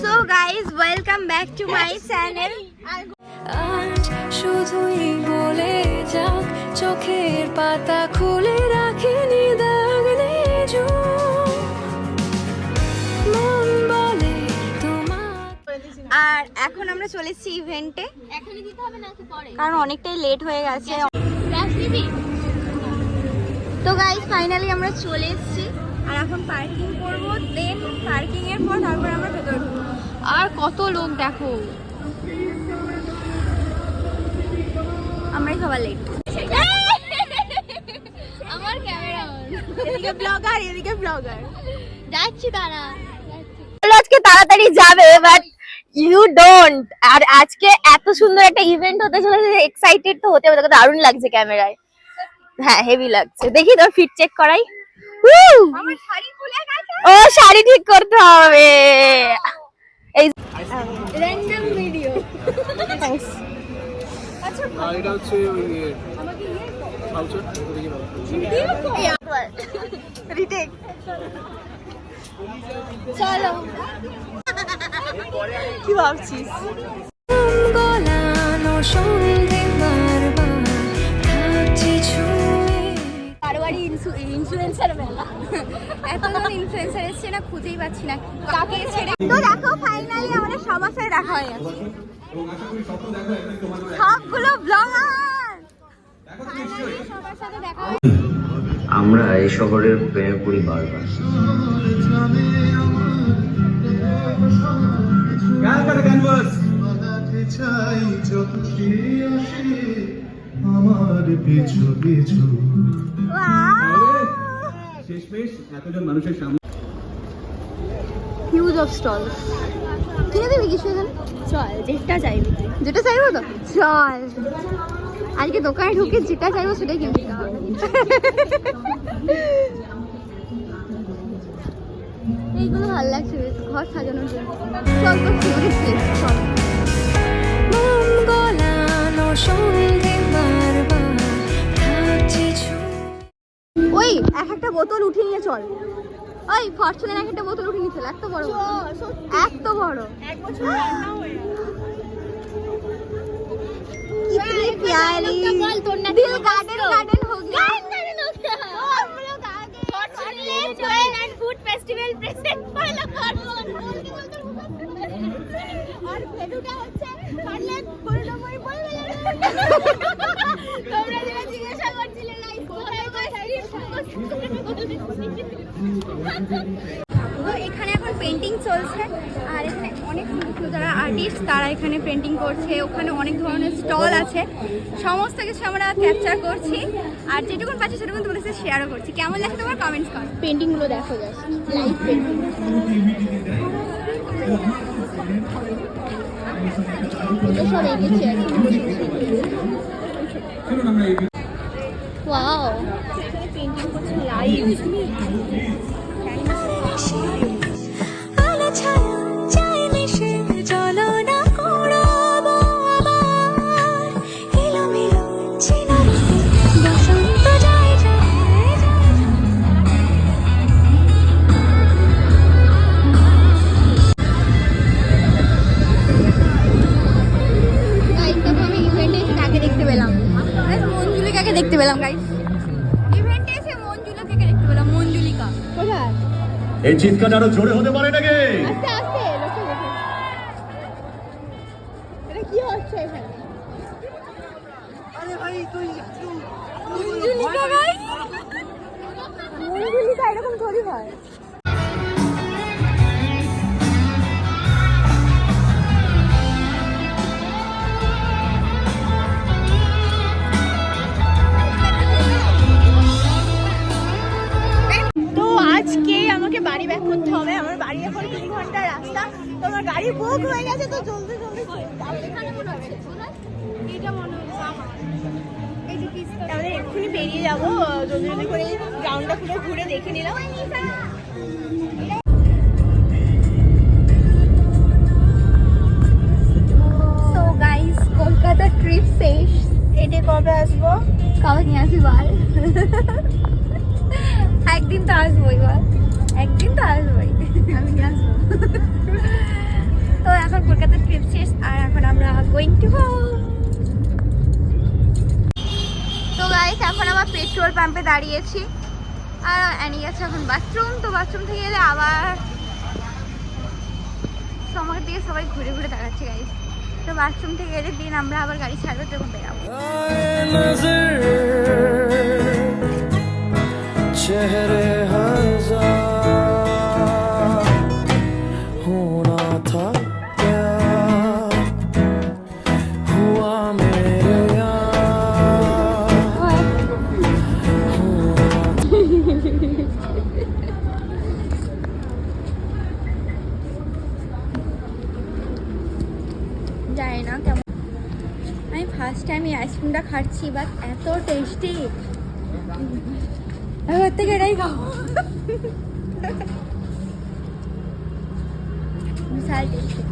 So guys welcome back to my channel আজ শুধুই বলে যাক চোখের পাতা খুলে রাখিনি দাগ নেই মন বলে তোমার আর এখন আমরা চলেছি ইভেন্টে এখনই দিতে হবে নাকি পরে। কারণ অনেকটাই লেট হয়ে গেছে। তো গাইস ফাইনালি আমরা চলে এসেছি। আর এখন পার্কিং করব দেন পার্কিং এর পর তারপর আমরা ভেতরে ঢুকবো। আর কত লোক দেখো? আমরাই সবার লেট আমার ক্যামেরা এদিকে ব্লগার এদিকে ব্লগার যাচ্ছি তারা আজকে তাড়াতাড়ি যাবে বাট ইউ ডোন্ট আর আজকে এত সুন্দর একটা ইভেন্ট হতে চলেছে এক্সাইটেড তো হতে হবে দারুণ লাগছে ক্যামেরায় হ্যাঁ হেভি লাগছে। দেখি তোর ফিট চেক করাই। ও শাড়ি ঠিক করতে হবে। এই র্যান্ডম ভিডিও থ্যাঙ্কস আর এটা হচ্ছে ওই ভাউচার দেখি বাবা রিটেক চলো। কি ভাবছিস? গলানো সন্ধে বারবার ইনফ্লুয়েন্সার মেলা। এতজন ইনফ্লুয়েন্সার এসছে না খুঁজেই পাচ্ছি না। কাকে ছেড়ে তো দেখো ফাইনালি আমাদের সবার সাথে দেখা হয়ে গেছে। সবগুলো ব্লগার সবার সাথে দেখা আমরা এই শহরের প্রেমে পড়ি বারবার। চাই চোখে আসে আমার পিছু পিছু শেষমেশ এতজন মানুষের সামনে হিউজ অফ স্টল কিনে দিবি কিছু এখানে? চল যেটা চাইবি। যেটা চাইব তো? চল। আজকে দোকানে ঢুকে যেটা চাইব সেটাই কিনে দিতে হবে এইগুলো ভালো লাগছে ঘর সাজানোর জন্য। চল তো ফেভারিট প্লেস চল। বোতল উঠিয়ে নিয়ে চল। ওই ফরচুনের এক একটা বোতল উঠিয়ে চল এত বড়। এত বড়। আর তোমরা তো এখানে এখন পেন্টিং চলছে আর এখানে অনেক যারা আর্টিস্ট তারা এখানে পেন্টিং করছে ওখানে অনেক ধরনের স্টল আছে। সমস্ত কিছু আমরা ক্যাপচার করছি আর যেটুকুন পাচ্ছি সেটুকুন তোমাদের সাথে শেয়ারও করছি। কেমন লাগছে তোমার কমেন্টস করো। পেন্টিংগুলো দেখো জাস্ট লাইভ পেন্টিং সব ওয়াও পেন্টিং করছে লাইভ আলো ছায়া চাই এই চিৎকার আরও জোরে হতে পারে নাকি? এরকম আস্তে লোকে করতে হবে। আমার বাড়ি এখন তিন ঘণ্টার রাস্তা। তো আমার গাড়ি বুক হয়ে গেছে তো জলদি জলদি মনে মনে আমাদের এক্ষুনি বেরিয়ে যাব। জলদি জলদি করে গ্রাউন্ডটা পুরো ঘুরে দেখে নিলাম। সো গাইস কলকাতা ট্রিপ শেষ। এটে কবে আসব? কবে নিয়ে আসি বল একদিন তো আসবোই বল একদিন তো আসব আমি আসব। তো এখন কলকাতার ট্রিপ শেষ আর এখন আমরা গোয়িং টু হোম তো গাইস এখন আমার পেট্রোল পাম্পে দাঁড়িয়েছি। আর অ্যানি গেছে এখন বাথরুম তো বাথরুম থেকে এলে আবার আমার দিকে সবাই ঘুরে ঘুরে দাঁড়াচ্ছে গাইস তো বাথরুম থেকে এলে দিন আমরা আবার গাড়ি ছাড়বো তখন বেরাবো। চেহারে আমি ফার্স্ট টাইম এই আইসক্রিমটা খাচ্ছি বাট এত টেস্টি এবার থেকে এটাই খাব। বিশাল টেস্টি